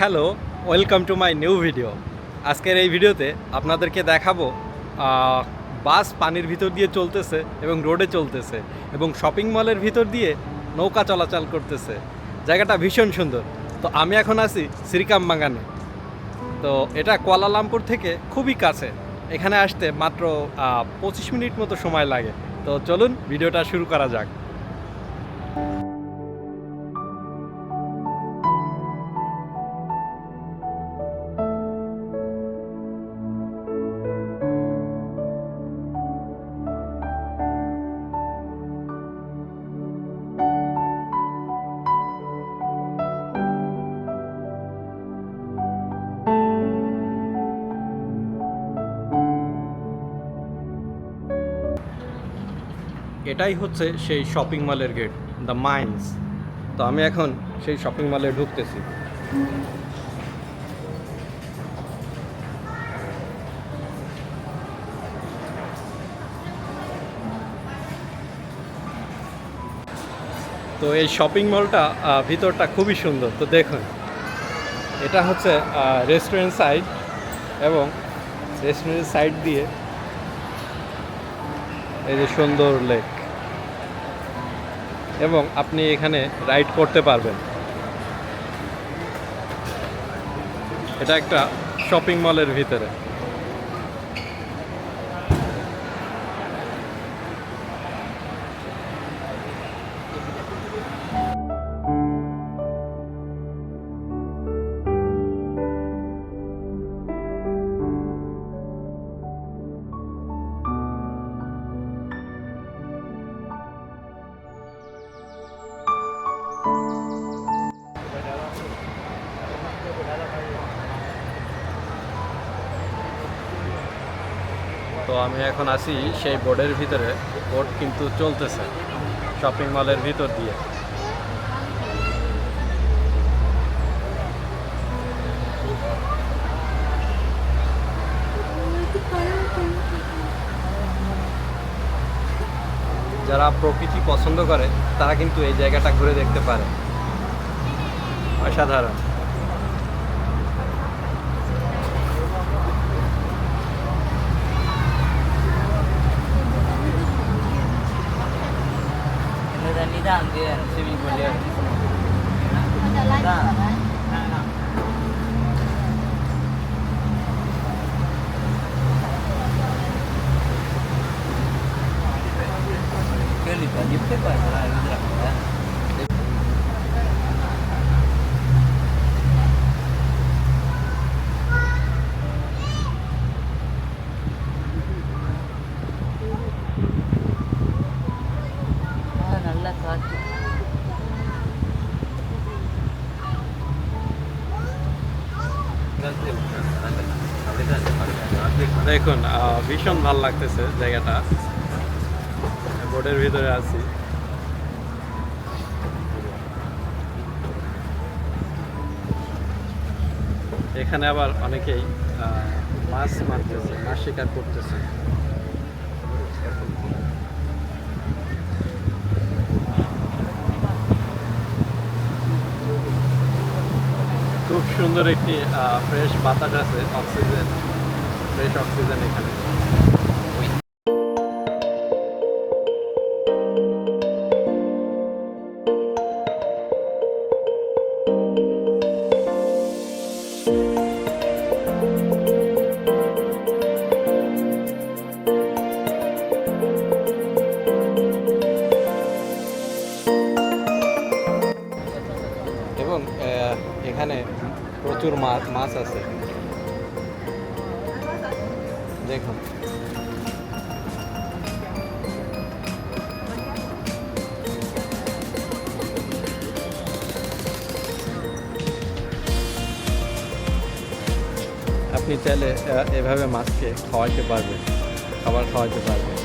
Hello, welcome to my new video. আজকের এই ভিডিওতে আপনাদেরকে দেখাবো বাস পানির ভিতর দিয়ে চলতেছে এবং রোডে চলতেছে এবং শপিং মলের ভিতর দিয়ে নৌকা চলাচল করতেছে। জায়গাটা ভীষণ সুন্দর। তো আমি এখন আছি শ্রীকাম বাগানে তো এটা কুয়ালালামপুর থেকে খুবই কাছে। এখানে আসতে মাত্র পঁচিশ মিনিট মতো সময় লাগে। তো চলুন ভিডিওটা শুরু করা যাক। এটাই হচ্ছে সেই শপিং মলের গেট দ্য মাইন্স তো আমি এখন সেই শপিং মলে ঢুকতেছি। তো এই শপিং মলটা ভিতরটা খুবই সুন্দর। তো দেখুন, এটা হচ্ছে রেস্টুরেন্ট সাইড এবং রেস্টুরেন্ট সাইড দিয়ে এই যে সুন্দর লেক এবং আপনি এখানে রাইড করতে পারবেন। এটা একটা শপিং মলের ভিতরে। তো আমি এখন আছি সেই বোর্ডের ভিতরে। বোর্ড কিন্তু চলতেছে শপিং মলের ভিতর দিয়ে। যারা প্রকৃতি পছন্দ করে, তারা কিন্তু এই জায়গাটা ঘুরে দেখতে পারে। অসাধারণ। जाते हैं स्विमिंग पूल है கேள்விப்பா எப்படி பாருங்களா দেখুন ভীষণ ভালো লাগতেছে জায়গাটা। বোর্ডের ভিতরে আছি। এখানে আবার অনেকেই মাছ মারতেছে, মাছ শিকার করতেছে। খুব সুন্দর একটি ফ্রেশ বাতাস আছে অক্সিজেন ফ্রেশ অক্সিজেন এখানে। এখানে প্রচুর মাছ মাছ আছে। দেখুন। আপনি চাইলে আহ, এভাবে মাছকে খাওয়াইতে পারবেন খাবার খাওয়াইতে পারবেন।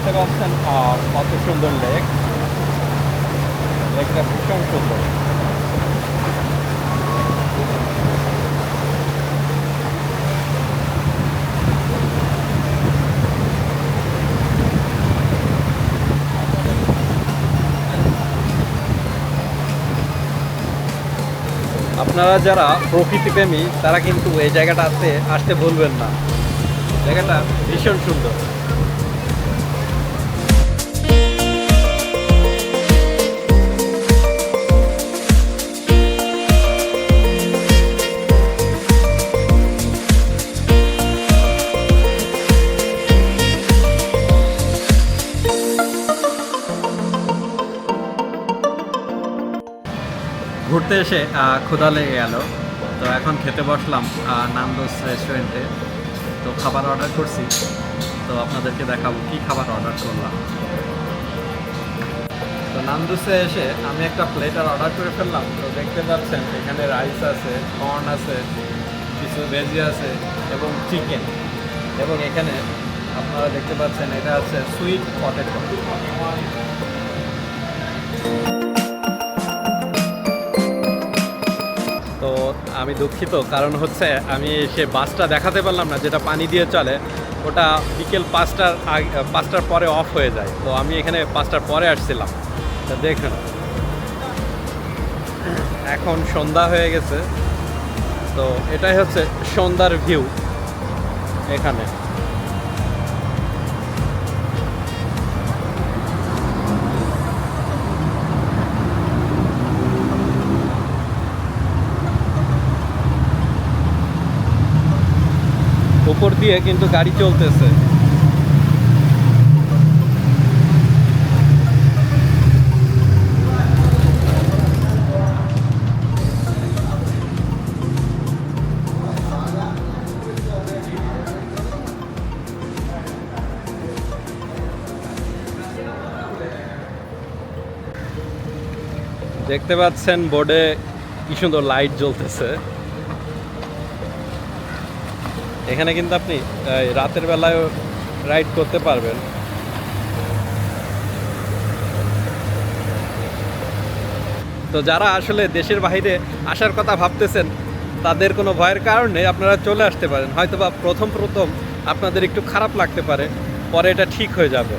দেখতে পাচ্ছেন আহ, কত সুন্দর লেক। লেকটা ভীষণ সুন্দর। আপনারা যারা প্রকৃতিপ্রেমী তারা কিন্তু এই জায়গাটাতে আসতে ভুলবেন না। জায়গাটা ভীষণ সুন্দর। ঘুরতে এসে ক্ষুধা লেগে গেল। তো এখন খেতে বসলাম নান্দোস রেস্টুরেন্টে। তো খাবার অর্ডার করছি। তো আপনাদেরকে দেখাবো কি খাবার অর্ডার করলাম। তো নান্দুসে এসে আমি একটা প্লেটার অর্ডার করে ফেললাম। তো দেখতে পাচ্ছেন, এখানে রাইস আছে, কর্ন আছে, কিছু ভেজি আছে এবং চিকেন। এবং এখানে আপনারা দেখতে পাচ্ছেন, এটা আছে সুইট পটেটো। আমি দুঃখিত, কারণ হচ্ছে আমি সে বাসটা দেখাতে পারলাম না, যেটা পানি দিয়ে চলে, ওটা বিকেল পাঁচটার আগে, পাঁচটার পরে অফ হয়ে যায়। তো আমি এখানে পাঁচটার পরে আসছিলাম। তো দেখুন। এখন সন্ধ্যা হয়ে গেছে। তো এটাই হচ্ছে সন্ধ্যার ভিউ এখানে। উপর দিয়ে কিন্তু গাড়ি চলতেছে। দেখতে পাচ্ছেন বোর্ডে কি সুন্দর লাইট জ্বলতেছে। এখানে কিন্তু আপনি রাতের বেলায় রাইড করতে পারবেন। তো যারা আসলে দেশের বাইরে আসার কথা ভাবতেছেন, তাদের কোনো ভয়ের কারণে আপনারা চলে আসতে পারেন। হয়তো বা প্রথম প্রথম আপনাদের একটু খারাপ লাগতে পারে, পরে এটা ঠিক হয়ে যাবে।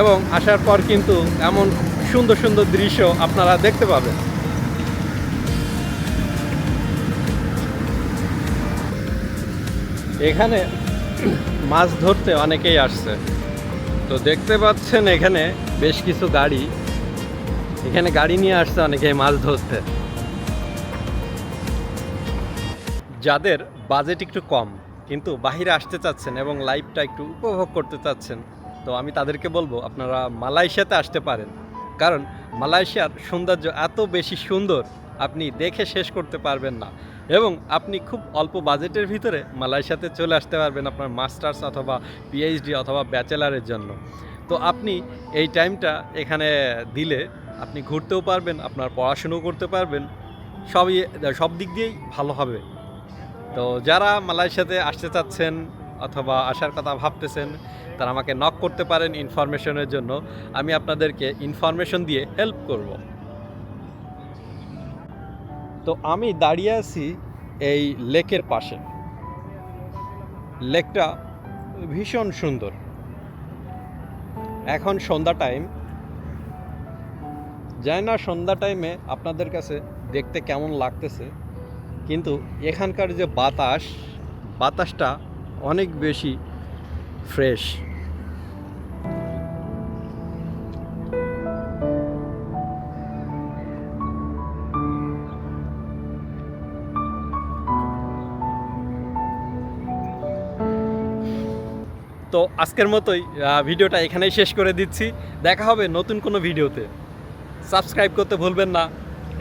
এবং আসার পর কিন্তু এমন সুন্দর সুন্দর দৃশ্য আপনারা দেখতে পাবেন। এখানে মাছ ধরতে অনেকেই আসছে। তো দেখতে পাচ্ছেন এখানে বেশ কিছু গাড়ি। এখানে গাড়ি নিয়ে আসছে অনেকেই মাছ ধরতে। যাদের বাজেট একটু কম, কিন্তু বাহিরে আসতে চাচ্ছেন এবং লাইফটা একটু উপভোগ করতে চাচ্ছেন, তো আমি তাদেরকে বলব, আপনারা মালয়েশিয়াতে আসতে পারেন। কারণ মালয়েশিয়ার সৌন্দর্য এত বেশি সুন্দর, আপনি দেখে শেষ করতে পারবেন না। এবং আপনি খুব অল্প বাজেটের ভিতরে মালয়েশিয়াতে চলে আসতে পারবেন আপনার মাস্টার্স অথবা পিএইচডি অথবা ব্যাচেলারের জন্য। তো আপনি এই টাইমটা এখানে দিলে আপনি ঘুরতেও পারবেন, আপনার পড়াশুনোও করতে পারবেন, সবই, সব দিক দিয়েই ভালো হবে। তো যারা মালয়েশিয়াতে আসতে চাচ্ছেন অথবা আসার কথা ভাবতেছেন, তারা আমাকে নক করতে পারেন ইনফরমেশনের জন্য। আমি আপনাদেরকে ইনফরমেশন দিয়ে হেল্প করব। তো আমি দাঁড়িয়ে আছি এই লেকের পাশে। লেকটা ভীষণ সুন্দর। এখন সন্ধ্যা টাইম। জানি না সন্ধ্যা টাইমে আপনাদের কাছে দেখতে কেমন লাগতেছে, কিন্তু এখানকার যে বাতাস, বাতাসটা অনেক বেশি ফ্রেশ। তো আজকের মতোই ভিডিওটা এখানেই শেষ করে দিচ্ছি। দেখা হবে নতুন কোনো ভিডিওতে। সাবস্ক্রাইব করতে ভুলবেন না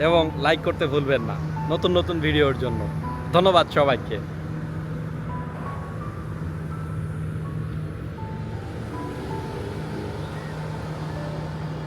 এবং লাইক করতে ভুলবেন না নতুন নতুন ভিডিওর জন্য। ধন্যবাদ সবাইকে।